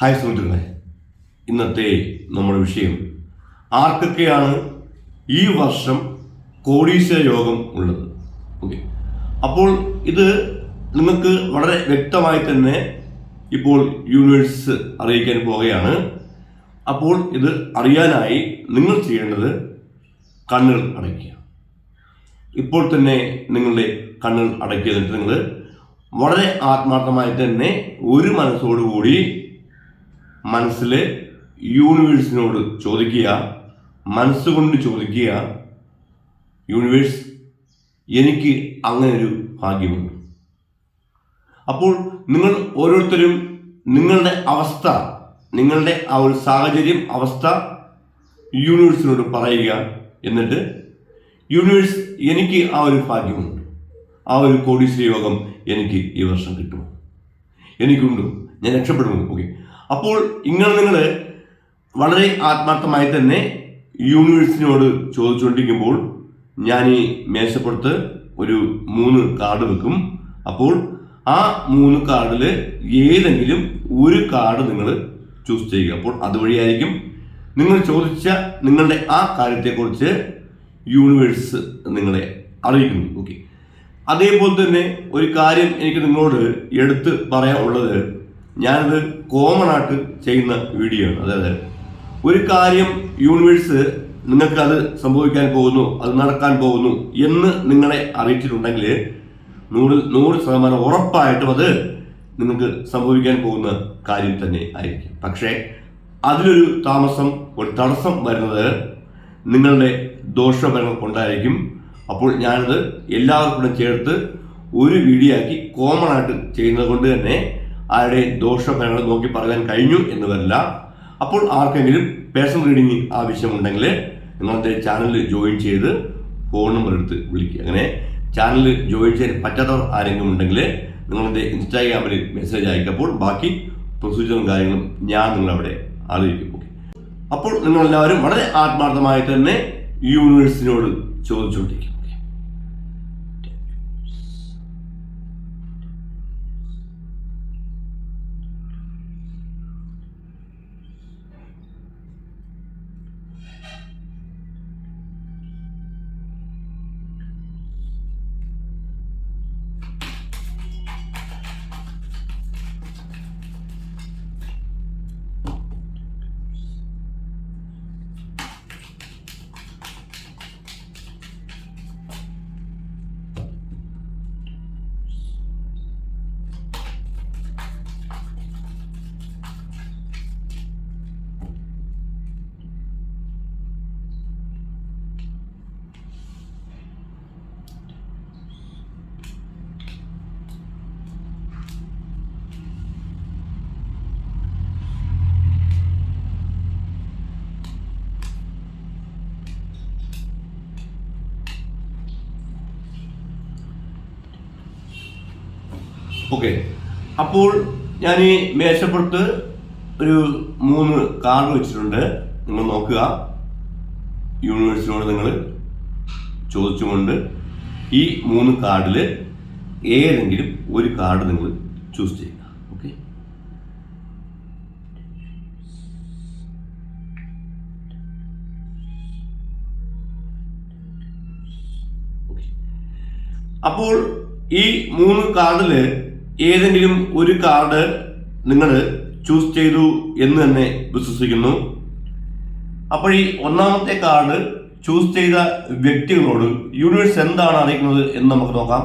Hi സുഹൃത്തുക്കളെ. ഇന്നത്തെ നമ്മുടെ വിഷയം ആർക്കൊക്കെയാണ് ഈ വർഷം കോടീശ്വര യോഗം ഉള്ളത്? ഓക്കെ. അപ്പോൾ ഇത് നിങ്ങൾക്ക് വളരെ വ്യക്തമായി തന്നെ ഇപ്പോൾ യൂണിവേഴ്സ് അറിയിക്കാൻ പോവുകയാണ്. അപ്പോൾ ഇത് അറിയാനായി നിങ്ങൾ ചെയ്യേണ്ടത് കണ്ണുകൾ അടയ്ക്കുക. ഇപ്പോൾ തന്നെ നിങ്ങളുടെ കണ്ണുകൾ അടയ്ക്കുക നിങ്ങൾ വളരെ ആത്മാർത്ഥമായി തന്നെ ഒരു മനസ്സോടുകൂടി മനസ്സിൽ യൂണിവേഴ്സിനോട് ചോദിക്കുക മനസ്സുകൊണ്ട് ചോദിക്കുക യൂണിവേഴ്സ് എനിക്ക് അങ്ങനെ ഒരു ഭാഗ്യമുണ്ട്. അപ്പോൾ നിങ്ങൾ ഓരോരുത്തരും നിങ്ങളുടെ അവസ്ഥ നിങ്ങളുടെ ആ ഒരു സാഹചര്യം അവസ്ഥ യൂണിവേഴ്സിനോട് പറയുക. എന്നിട്ട് യൂണിവേഴ്സ് എനിക്ക് ആ ഒരു ഭാഗ്യമുണ്ട്. ആ ഒരു കോടീശ്വര യോഗം എനിക്ക് ഈ വർഷം കിട്ടുമോ എനിക്കുണ്ടോ. ഞാൻ രക്ഷപ്പെടുമോ ഓക്കെ. അപ്പോൾ ഇങ്ങനെ നിങ്ങൾ വളരെ ആത്മാർത്ഥമായി തന്നെ യൂണിവേഴ്സിനോട് ചോദിച്ചുകൊണ്ടിരിക്കുമ്പോൾ ഞാൻ ഈ മേശപ്പുറത്ത് ഒരു മൂന്ന് കാർഡ് വെക്കും. അപ്പോൾ ആ മൂന്ന് കാർഡിൽ ഏതെങ്കിലും ഒരു കാർഡ് നിങ്ങൾ ചൂസ് ചെയ്യുക. അപ്പോൾ അതുവഴിയായിരിക്കും നിങ്ങൾ ചോദിച്ച നിങ്ങളുടെ ആ കാര്യത്തെക്കുറിച്ച് യൂണിവേഴ്സ് നിങ്ങളെ അറിയിക്കുന്നു. ഓക്കെ. അതേപോലെ തന്നെ ഒരു കാര്യം എനിക്ക് നിങ്ങളോട് എടുത്ത് പറയാനുള്ളത് ഞാനത് കോമൺ ആയിട്ട് ചെയ്യുന്ന വീഡിയോ ആണ്. അതായത് ഒരു കാര്യം യൂണിവേഴ്സ് നിങ്ങൾക്ക് അത് സംഭവിക്കാൻ പോകുന്നു അത് നടക്കാൻ പോകുന്നു എന്ന് നിങ്ങളെ അറിയിച്ചിട്ടുണ്ടെങ്കിൽ നൂറ് നൂറ് ശതമാനം ഉറപ്പായിട്ടും അത് നിങ്ങൾക്ക് സംഭവിക്കാൻ പോകുന്ന കാര്യം തന്നെ ആയിരിക്കും. പക്ഷേ അതിലൊരു താമസം ഒരു തടസ്സം വരുന്നത് നിങ്ങളുടെ ദോഷഫലങ്ങൾ കൊണ്ടായിരിക്കും. അപ്പോൾ ഞാനത് എല്ലാവർക്കും ചേർത്ത് ഒരു വീഡിയോ ആക്കി കോമൺ ആയിട്ട് ചെയ്യുന്നത് കൊണ്ട് തന്നെ ആരുടെ ഞങ്ങൾ നോക്കി പറയാൻ കഴിഞ്ഞു എന്നതല്ല. അപ്പോൾ ആർക്കെങ്കിലും പേഴ്സണൽ റീഡിംഗ് ആവശ്യമുണ്ടെങ്കിൽ നിങ്ങളുടെ ചാനലിൽ ജോയിൻ ചെയ്ത് ഫോൺ നമ്പർ എടുത്ത് വിളിക്കുക. അങ്ങനെ ചാനലിൽ ജോയിൻ ചെയ്യാൻ പറ്റാത്തവർ ആരെങ്കിലും ഉണ്ടെങ്കിൽ നിങ്ങളുടെ ഇൻസ്റ്റാഗ്രാമിൽ മെസ്സേജ് അയക്കപ്പോൾ ബാക്കി പ്രൊസീജിയറും കാര്യങ്ങളും ഞാൻ നിങ്ങളവിടെ അറിയിക്കും. ഓക്കെ അപ്പോൾ നിങ്ങളെല്ലാവരും വളരെ ആത്മാർത്ഥമായി തന്നെ യൂണിവേഴ്സിനോട് ചോദിച്ചുകൊണ്ടിരിക്കും. ഓക്കെ അപ്പോൾ ഞാൻ ഈ മേശപ്പുറത്ത് ഒരു മൂന്ന് കാർഡ് വെച്ചിട്ടുണ്ട്. നിങ്ങൾ നോക്കുക. യൂണിവേഴ്സിനോട് നിങ്ങൾ ചോദിച്ചുകൊണ്ട് ഈ മൂന്ന് കാർഡിൽ ഏതെങ്കിലും ഒരു കാർഡ് നിങ്ങൾ ചൂസ് ചെയ്യുക. അപ്പോൾ ഈ മൂന്ന് കാർഡിൽ ഏതെങ്കിലും ഒരു കാർഡ് നിങ്ങൾ ചൂസ് ചെയ്തു എന്ന് തന്നെ വിശ്വസിക്കുന്നു. അപ്പോൾ ഈ ഒന്നാമത്തെ കാർഡ് ചൂസ് ചെയ്ത വ്യക്തികളോട് യൂണിവേഴ്സ് എന്താണ് അറിയിക്കുന്നത് എന്ന് നമുക്ക് നോക്കാം.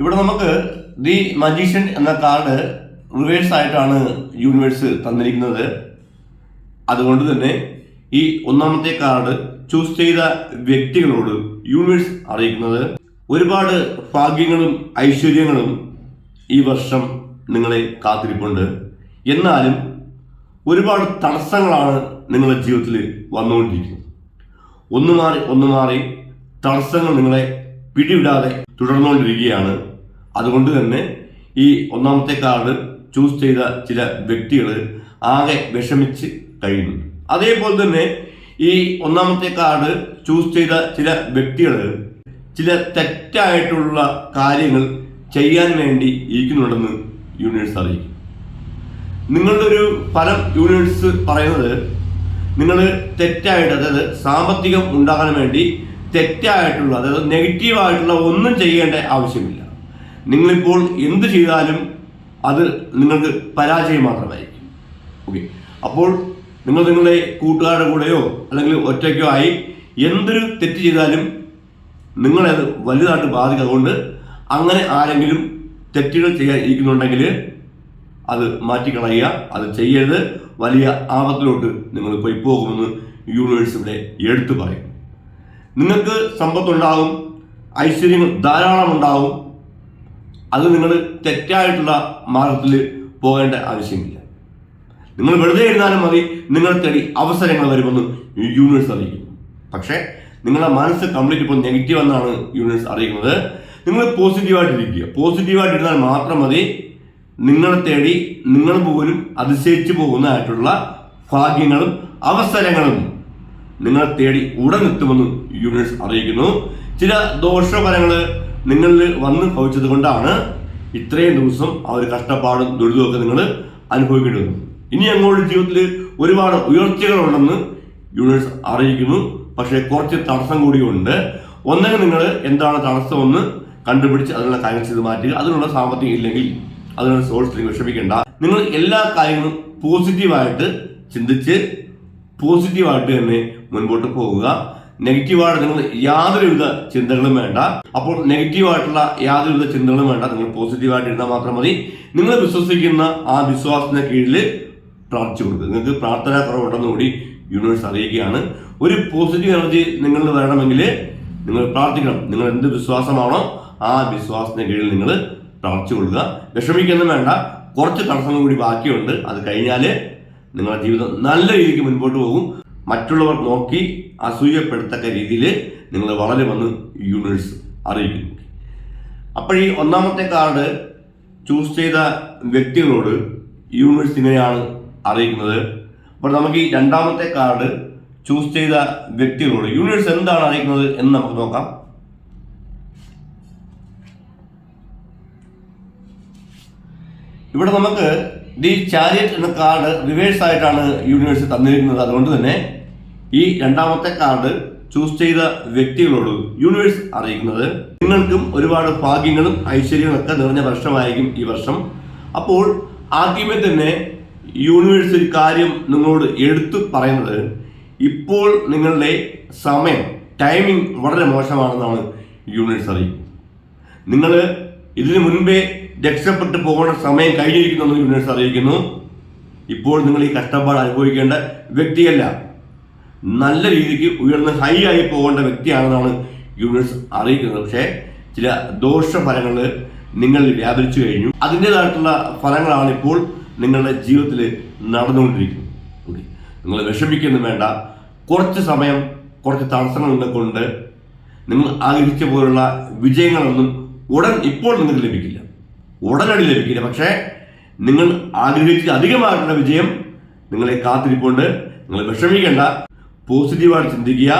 ഇവിടെ നമുക്ക് ദി മജീഷ്യൻ എന്ന കാർഡ് റിവേഴ്സ് ആയിട്ടാണ് യൂണിവേഴ്സ് തന്നിരിക്കുന്നത്. അതുകൊണ്ട് തന്നെ ഈ ഒന്നാമത്തെ കാർഡ് ചൂസ് ചെയ്ത വ്യക്തികളോട് യൂണിവേഴ്സ് അറിയിക്കുന്നത്. ഒരുപാട് ഭാഗ്യങ്ങളും ഐശ്വര്യങ്ങളും ഈ വർഷം നിങ്ങളെ കാത്തിരിപ്പുണ്ട്. എന്നാലും ഒരുപാട് തടസ്സങ്ങളാണ് നിങ്ങളുടെ ജീവിതത്തിൽ വന്നുകൊണ്ടിരിക്കുന്നത്. ഒന്ന് മാറി ഒന്ന് മാറി തടസ്സങ്ങൾ നിങ്ങളെ പിടിവിടാതെ തുടർന്നുകൊണ്ടിരിക്കുകയാണ്. അതുകൊണ്ട് തന്നെ ഈ ഒന്നാമത്തെ കാർഡ് ചൂസ് ചെയ്ത ചില വ്യക്തികൾ ആകെ വിഷമിച്ച് കഴിയുന്നു. അതേപോലെ തന്നെ ഈ ഒന്നാമത്തെ കാർഡ് ചൂസ് ചെയ്ത ചില വ്യക്തികൾ ചില തെറ്റായിട്ടുള്ള കാര്യങ്ങൾ ചെയ്യാൻ വേണ്ടി ഇരിക്കുന്നുണ്ടെന്ന് യൂണിവേഴ്സ് അറിയിക്കും. നിങ്ങളുടെ ഒരു ഫലം യൂണിവേഴ്സ് പറയുന്നത് നിങ്ങൾ തെറ്റായിട്ട് അതായത് സാമ്പത്തികം ഉണ്ടാകാൻ വേണ്ടി തെറ്റായിട്ടുള്ള അതായത് നെഗറ്റീവായിട്ടുള്ള ഒന്നും ചെയ്യേണ്ട ആവശ്യമില്ല. നിങ്ങളിപ്പോൾ എന്ത് ചെയ്താലും അത് നിങ്ങൾക്ക് പരാജയം മാത്രമായിരിക്കും. ഓക്കെ അപ്പോൾ നിങ്ങൾ നിങ്ങളുടെ കൂട്ടുകാരുടെ കൂടെയോ അല്ലെങ്കിൽ ഒറ്റയ്ക്കോ ആയി എന്തൊരു തെറ്റ് ചെയ്താലും നിങ്ങളെ അത് വലുതായിട്ട് ബാധിക്കും. അതുകൊണ്ട് അങ്ങനെ ആരെങ്കിലും തെറ്റുകൾ ചെയ്യാൻ ഇരിക്കുന്നുണ്ടെങ്കിൽ അത് മാറ്റിക്കളയുക അത് ചെയ്യരുത്. വലിയ ആപത്തിലോട്ട് നിങ്ങൾ പോയി പോകുമെന്ന് യൂണിവേഴ്സ് ഇവിടെ എടുത്തു പറയും. നിങ്ങൾക്ക് സമ്പത്തുണ്ടാകും ഐശ്വര്യങ്ങൾ ധാരാളം ഉണ്ടാകും. അത് നിങ്ങൾ തെറ്റായിട്ടുള്ള മാർഗത്തിൽ പോകേണ്ട ആവശ്യമില്ല. നിങ്ങൾ വെറുതെ എഴുതാനും മതി. നിങ്ങൾ തേടി അവസരങ്ങൾ വരുമെന്ന് യൂണിവേഴ്സ് അറിയിക്കും പക്ഷേ നിങ്ങളുടെ മനസ്സ് കംപ്ലീറ്റ് ഇപ്പോൾ നെഗറ്റീവ് എന്നാണ് യൂണിവേഴ്സ് അറിയിക്കുന്നത്. നിങ്ങൾ പോസിറ്റീവായിട്ടിരിക്കുക പോസിറ്റീവായിട്ടിരുന്നാൽ മാത്രം മതി. നിങ്ങളെ തേടി നിങ്ങൾ പോലും അതിശയിച്ചു പോകുന്നതായിട്ടുള്ള ഭാഗ്യങ്ങളും അവസരങ്ങളും നിങ്ങളെ തേടി ഉടൻ എത്തുമെന്ന് യൂണിവേഴ്സ് അറിയിക്കുന്നു. ചില ദോഷഫലങ്ങൾ നിങ്ങളിൽ വന്ന് ഭവിച്ചത് കൊണ്ടാണ് ഇത്രയും ദിവസം ആ ഒരു കഷ്ടപ്പാടും ദുരിതമൊക്കെ നിങ്ങൾ അനുഭവിക്കേണ്ടി വന്നു ഇനി അങ്ങോട്ട് ജീവിതത്തിൽ ഒരുപാട് ഉയർച്ചകളുണ്ടെന്ന് യൂണിവേഴ്സ് അറിയിക്കുന്നു. പക്ഷേ കുറച്ച് തടസ്സം കൂടിയുണ്ട്. ഒന്നെങ്കിൽ നിങ്ങൾ എന്താണ് തടസ്സമെന്ന് കണ്ടുപിടിച്ച് അതിനുള്ള കാര്യങ്ങൾ ചെയ്ത് മാറ്റുക. അതിനുള്ള സാമ്പത്തികം ഇല്ലെങ്കിൽ അതിനുള്ള സോഴ്സ് വിഷമിക്കേണ്ട. നിങ്ങൾ എല്ലാ കാര്യങ്ങളും പോസിറ്റീവായിട്ട് ചിന്തിച്ച് പോസിറ്റീവായിട്ട് തന്നെ മുൻപോട്ട് പോകുക. നെഗറ്റീവായിട്ട് നിങ്ങൾ യാതൊരുവിധ ചിന്തകളും വേണ്ട. അപ്പോൾ നെഗറ്റീവായിട്ടുള്ള യാതൊരുവിധ ചിന്തകളും വേണ്ട. നിങ്ങൾ പോസിറ്റീവായിട്ട് ഇരുന്നാൽ മാത്രം മതി. നിങ്ങൾ വിശ്വസിക്കുന്ന ആ വിശ്വാസത്തിന് കീഴിൽ പ്രാർത്ഥിച്ചു കൊടുക്കുക നിങ്ങൾക്ക് പ്രാർത്ഥനാ കുറവുണ്ടെന്ന് കൂടി യൂണിവേഴ്സ് അറിയിക്കുകയാണ്. ഒരു പോസിറ്റീവ് എനർജി നിങ്ങളിൽ വരണമെങ്കിൽ നിങ്ങൾ പ്രാർത്ഥിക്കണം. നിങ്ങൾ എന്ത് വിശ്വാസമാണോ ആ വിശ്വാസത്തിന് കീഴിൽ നിങ്ങൾ പ്രാർത്ഥിച്ചു കൊടുക്കുക. വിഷമിക്കൊന്നും വേണ്ട. കുറച്ച് തടസ്സങ്ങൾ കൂടി ബാക്കിയുണ്ട്. അത് കഴിഞ്ഞാൽ നിങ്ങളുടെ ജീവിതം നല്ല രീതിക്ക് മുൻപോട്ട് പോകും. മറ്റുള്ളവർ നോക്കി അസൂയപ്പെടുത്തക്ക രീതിയിൽ നിങ്ങൾ വളരുമെന്ന് യൂണിവേഴ്സ് അറിയിക്കുന്നു അപ്പോൾ ഈ ഒന്നാമത്തെ കാർഡ് ചൂസ് ചെയ്ത വ്യക്തികളോട് യൂണിവേഴ്സ് ഇങ്ങനെയാണ് അറിയിക്കുന്നത്. അപ്പോൾ നമുക്ക് ഈ രണ്ടാമത്തെ കാർഡ് ചൂസ് ചെയ്ത വ്യക്തികളോട് യൂണിവേഴ്സ് എന്താണ് അറിയിക്കുന്നത് എന്ന് നമുക്ക് നോക്കാം. ഇവിടെ നമുക്ക് ദി ചാരിയറ്റ് എന്ന കാർഡ് റിവേഴ്സ് ആയിട്ടാണ് യൂണിവേഴ്സ് തന്നിരിക്കുന്നത്. അതുകൊണ്ട് തന്നെ ഈ രണ്ടാമത്തെ കാർഡ് ചൂസ് ചെയ്ത വ്യക്തികളോട് യൂണിവേഴ്സ് അറിയിക്കുന്നത്. നിങ്ങൾക്കും ഒരുപാട് ഭാഗ്യങ്ങളും ഐശ്വര്യങ്ങളൊക്കെ നിറഞ്ഞ വർഷമായിരിക്കും ഈ വർഷം. അപ്പോൾ ആദ്യമേ തന്നെ യൂണിവേഴ്സ് ഒരു കാര്യം നിങ്ങളോട് എടുത്തു പറയുന്നത് ഇപ്പോൾ നിങ്ങളുടെ സമയം ടൈമിംഗ് വളരെ മോശമാണെന്നാണ് യൂണിവേഴ്സ് അറിയിക്കുന്നത്. നിങ്ങൾ ഇതിനു മുൻപേ രക്ഷപ്പെട്ടു പോകേണ്ട സമയം കഴിഞ്ഞിരിക്കുന്നു യൂണിവേഴ്സ് അറിയിക്കുന്നു. ഇപ്പോൾ നിങ്ങൾ ഈ കഷ്ടപ്പാട് അനുഭവിക്കേണ്ട വ്യക്തിയല്ല. നല്ല രീതിക്ക് ഉയർന്ന് ഹൈ ആയി പോകേണ്ട വ്യക്തിയാണെന്നാണ് യൂണിവേഴ്സ് അറിയിക്കുന്നത്. പക്ഷേ ചില ദോഷഫലങ്ങൾ നിങ്ങളിൽ വ്യാപരിച്ചു കഴിഞ്ഞു. അതിന്റെതായിട്ടുള്ള ഫലങ്ങളാണ് ഇപ്പോൾ നിങ്ങളുടെ ജീവിതത്തിൽ നടന്നുകൊണ്ടിരിക്കുന്നു ഓക്കെ നിങ്ങൾ വിഷമിക്കുന്നു വേണ്ട. കുറച്ച് സമയം കുറച്ച് തടസ്സങ്ങൾ കൊണ്ട് നിങ്ങൾ ആഗ്രഹിച്ച പോലുള്ള വിജയങ്ങളൊന്നും ഉടൻ ഇപ്പോൾ നിങ്ങൾക്ക് ലഭിക്കില്ല. ഉടനടി ലഭിക്കില്ല. പക്ഷേ നിങ്ങൾ ആഗ്രഹിച്ച് അധികമായിട്ടുള്ള വിജയം നിങ്ങളെ കാത്തിരിക്കൊണ്ട് നിങ്ങൾ വിഷമിക്കേണ്ട. പോസിറ്റീവായിട്ട് ചിന്തിക്കുക.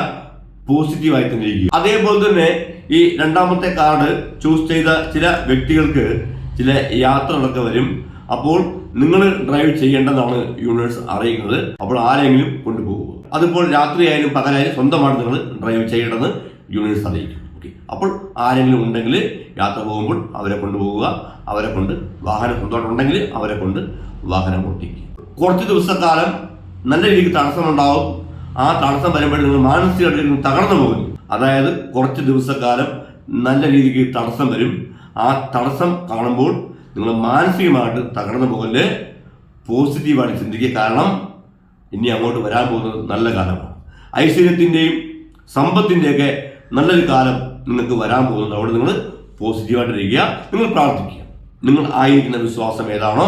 പോസിറ്റീവായി തന്നെ ഇരിക്കുക. അതേപോലെ തന്നെ ഈ രണ്ടാമത്തെ കാർഡ് ചൂസ് ചെയ്ത ചില വ്യക്തികൾക്ക് ചില യാത്രകളൊക്കെ വരും. അപ്പോൾ നിങ്ങൾ ഡ്രൈവ് ചെയ്യേണ്ടതാണ് യൂണിവേഴ്സ് അറിയിക്കുന്നത് അപ്പോൾ ആരെങ്കിലും കൊണ്ടുപോകുക. അതിപ്പോൾ രാത്രിയായാലും പകലായാലും സ്വന്തമാണ് നിങ്ങൾ ഡ്രൈവ് ചെയ്യേണ്ടത് യൂണിവേഴ്സ് അറിയിക്കും. ഓക്കെ അപ്പോൾ ആരെങ്കിലും ഉണ്ടെങ്കിൽ യാത്ര പോകുമ്പോൾ അവരെ കൊണ്ടുപോകുക. അവരെ കൊണ്ട് വാഹനം സ്വന്തമായിട്ടുണ്ടെങ്കിൽ അവരെ കൊണ്ട് വാഹനം ഓട്ടിക്കുക കുറച്ച് ദിവസക്കാലം നല്ല രീതിക്ക് തടസ്സമുണ്ടാവും ആ തടസ്സം വരുമ്പോൾ നിങ്ങൾ മാനസികമായിട്ട് തകർന്നു പോകും. അതായത് കുറച്ച് ദിവസക്കാലം നല്ല രീതിക്ക് തടസ്സം വരും. ആ തടസ്സം കാണുമ്പോൾ നിങ്ങൾ മാനസികമായിട്ട് തകർന്നു പോകൽ പോസിറ്റീവായിട്ട് ചിന്തിക്കുക. കാരണം ഇനി അങ്ങോട്ട് വരാൻ പോകുന്നത് നല്ല കാലമാണ്. ഐശ്വര്യത്തിന്റെയും സമ്പത്തിന്റെയൊക്കെ നല്ലൊരു കാലം നിങ്ങൾക്ക് വരാൻ പോകുന്നത്. അവിടെ നിങ്ങൾ പോസിറ്റീവായിട്ടിരിക്കുക നിങ്ങൾ പ്രാർത്ഥിക്കുക. നിങ്ങൾ ആയിരിക്കുന്ന വിശ്വാസം ഏതാണോ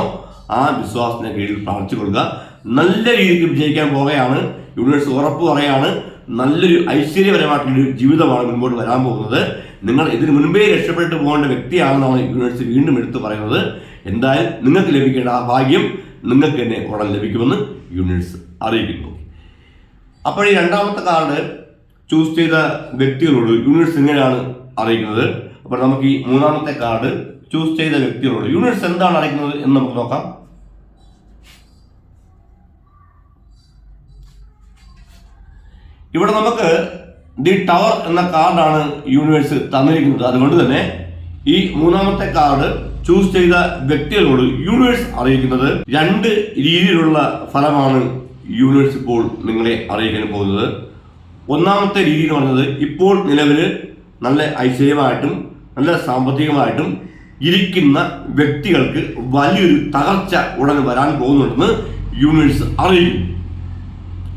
ആ വിശ്വാസത്തിന് കീഴിൽ പ്രാർത്ഥിച്ചു കൊടുക്കുക. നല്ല രീതിക്ക് വിജയിക്കാൻ പോകുകയാണ് യൂണിവേഴ്സ് ഉറപ്പ് പറയുകയാണ്. നല്ലൊരു ഐശ്വര്യപരമായിട്ടുള്ളൊരു ജീവിതമാണ് മുൻപോട്ട് വരാൻ പോകുന്നത്. നിങ്ങൾ ഇതിനു മുൻപേ രക്ഷപ്പെട്ടു പോകേണ്ട വ്യക്തിയാണെന്നാണ് യൂണിവേഴ്സിറ്റി വീണ്ടും എടുത്തു പറയുന്നത്. എന്തായാലും നിങ്ങൾക്ക് ലഭിക്കേണ്ട ആ ഭാഗ്യം നിങ്ങൾക്ക് തന്നെ ഉടൻ ലഭിക്കുമെന്ന് യൂണിവേഴ്സ് അറിയിക്കുന്നു. അപ്പോൾ ഈ രണ്ടാമത്തെ കാർഡ് ചൂസ് ചെയ്ത വ്യക്തികളോട് യൂണിവേഴ്സ് എങ്ങനെയാണ് അറിയിക്കുന്നത്? അപ്പോൾ നമുക്ക് ഈ മൂന്നാമത്തെ കാർഡ് ചൂസ് ചെയ്ത വ്യക്തികളോട് യൂണിവേഴ്സ് എന്താണ് അറിയിക്കുന്നത് എന്ന് നമുക്ക് നോക്കാം. ഇവിടെ നമുക്ക് ദി ടവർ എന്ന കാർഡാണ് യൂണിവേഴ്സ് തന്നിരിക്കുന്നത്. അതുകൊണ്ട് തന്നെ ഈ മൂന്നാമത്തെ കാർഡ് ചൂസ് ചെയ്ത വ്യക്തികളോട് യൂണിവേഴ്സ് അറിയിക്കുന്നത് രണ്ട് രീതിയിലുള്ള ഫലമാണ് യൂണിവേഴ്സ് ഇപ്പോൾ നിങ്ങളെ അറിയിക്കാൻ പോകുന്നത്. ഒന്നാമത്തെ രീതി എന്ന് പറയുന്നത് ഇപ്പോൾ നിലവിൽ നല്ല ഐശ്വര്യമായിട്ടും നല്ല സാമ്പത്തികമായിട്ടും ഇരിക്കുന്ന വ്യക്തികൾക്ക് വലിയൊരു തകർച്ച ഉടനെ വരാൻ പോകുന്നുണ്ടെന്ന് യൂണിവേഴ്സ് അറിയിക്കും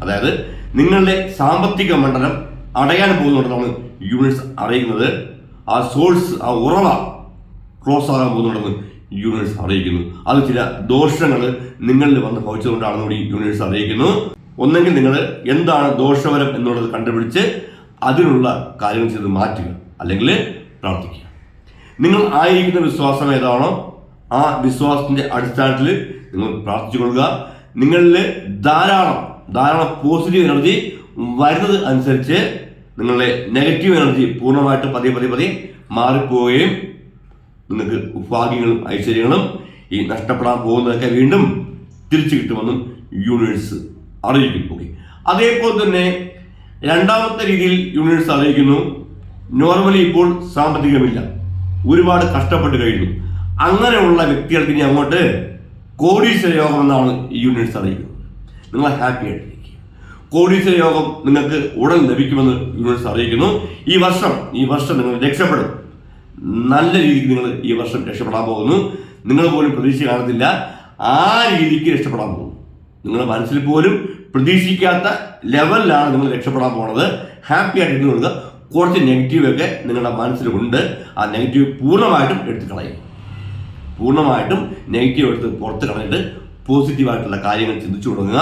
അതായത് നിങ്ങളുടെ സാമ്പത്തിക മണ്ഡലം അടയാൻ നമ്മൾ യൂണിറ്റ്സ് അറിയിക്കുന്നത് ആ സോഴ്സ് ആ ഉറവ ക്ലോസ് ആകാൻ പോകുന്നുണ്ടെന്ന് യൂണിവേഴ്സ് അറിയിക്കുന്നു. അത് ചില ദോഷങ്ങൾ നിങ്ങളിൽ വന്ന് ഭവിച്ചതുകൊണ്ടാണെന്ന് കൂടി യൂണിവേഴ്സ് അറിയിക്കുന്നു. ഒന്നെങ്കിൽ നിങ്ങൾ എന്താണ് ദോഷവരം എന്നുള്ളത് കണ്ടുപിടിച്ച് അതിനുള്ള കാര്യങ്ങൾ ചെയ്ത് മാറ്റുക അല്ലെങ്കിൽ പ്രാർത്ഥിക്കുക. നിങ്ങൾ ആയിരിക്കുന്ന വിശ്വാസം ഏതാണോ ആ വിശ്വാസത്തിന്റെ അടിസ്ഥാനത്തിൽ നിങ്ങൾ പ്രാർത്ഥിച്ചുകൊള്ളുക. നിങ്ങളിൽ ധാരാളം ധാരാളം പോസിറ്റീവ് എനർജി വരുന്നത് അനുസരിച്ച് നിങ്ങളുടെ നെഗറ്റീവ് എനർജി പൂർണമായിട്ട് പതിയെ പതിയെ പതിയെ മാറിപ്പോവുകയും നിങ്ങൾക്ക് ഭാഗ്യങ്ങളും ഐശ്വര്യങ്ങളും ഈ നഷ്ടപ്പെടാൻ പോകുന്നതൊക്കെ വീണ്ടും തിരിച്ചു കിട്ടുമെന്നും യൂണിവേഴ്സ് അറിയിക്കും. ഓക്കെ. അതേപോലെ തന്നെ രണ്ടാമത്തെ രീതിയിൽ യൂണിവേഴ്സ് അറിയിക്കുന്നു. നോർമലി ഇപ്പോൾ സാമ്പത്തികമില്ല. ഒരുപാട് കഷ്ടപ്പെട്ട് കഴിഞ്ഞു. അങ്ങനെയുള്ള വ്യക്തികൾക്ക് ഇനി അങ്ങോട്ട് കോടീശ്വര യോഗം എന്നാണ് ഈ യൂണിവേഴ്സ് അറിയിക്കുന്നത്. നിങ്ങൾ ഹാപ്പി ആയിട്ടിരിക്കുക കോടീശ്വര യോഗം നിങ്ങൾക്ക് ഉടൻ ലഭിക്കുമെന്ന് യൂണിവേഴ്സ് അറിയിക്കുന്നു. ഈ വർഷം ഈ വർഷം നിങ്ങൾ രക്ഷപ്പെടും. നല്ല രീതിക്ക് നിങ്ങൾ ഈ വർഷം രക്ഷപ്പെടാൻ പോകുന്നു. നിങ്ങൾ പോലും പ്രതീക്ഷ കാണത്തില്ല ആ രീതിക്ക് രക്ഷപ്പെടാൻ പോകുന്നു നിങ്ങളുടെ മനസ്സിൽ പോലും പ്രതീക്ഷിക്കാത്ത ലെവലിലാണ് നിങ്ങൾ രക്ഷപ്പെടാൻ പോണത്. ഹാപ്പി ആയിട്ട് ഇരുന്ന് കൊടുക്കുക കുറച്ച് നെഗറ്റീവ് ഒക്കെ നിങ്ങളുടെ മനസ്സിലുണ്ട്. ആ നെഗറ്റീവ് പൂർണമായിട്ടും എടുത്ത് കളയും. പൂർണമായിട്ടും നെഗറ്റീവ് എടുത്ത് പുറത്ത് കളഞ്ഞിട്ട് പോസിറ്റീവായിട്ടുള്ള കാര്യങ്ങൾ ചിന്തിച്ചു തുടങ്ങുക.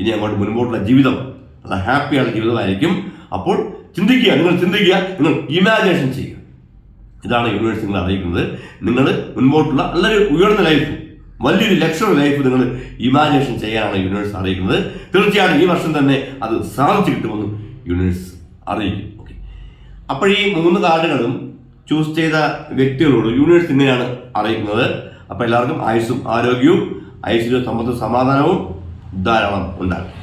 ഇനി അങ്ങോട്ട് മുൻപോട്ടുള്ള ജീവിതം അത് ഹാപ്പിയാണ് ജീവിതമായിരിക്കും അപ്പോൾ ചിന്തിക്കുക നിങ്ങൾ ചിന്തിക്കുക നിങ്ങൾ ഇമാജിനേഷൻ ചെയ്യുക. ഇതാണ് യൂണിവേഴ്സ് നിങ്ങൾ അറിയിക്കുന്നത്. നിങ്ങൾ മുൻപോട്ടുള്ള നല്ലൊരു ഉയർന്ന ലൈഫ് വലിയൊരു ലക്ഷറി ലൈഫ് നിങ്ങൾ ഇമാജിനേഷൻ ചെയ്യാനാണ് യൂണിവേഴ്സ് അറിയിക്കുന്നത്. തീർച്ചയായും ഈ വർഷം തന്നെ അത് സാധിച്ചു കിട്ടുമെന്ന് യൂണിവേഴ്സ് അറിയിക്കും. ഓക്കെ അപ്പോൾ ഈ മൂന്ന് കാർഡുകളും ചൂസ് ചെയ്ത വ്യക്തികളോട് യൂണിവേഴ്സ് ഇങ്ങനെയാണ് അറിയിക്കുന്നത്. അപ്പോൾ എല്ലാവർക്കും ആയുസ്സും ആരോഗ്യവും ഐശ്വര്യവും സമ്പത്തും സമാധാനവും ധാരാളം ഉണ്ടാകും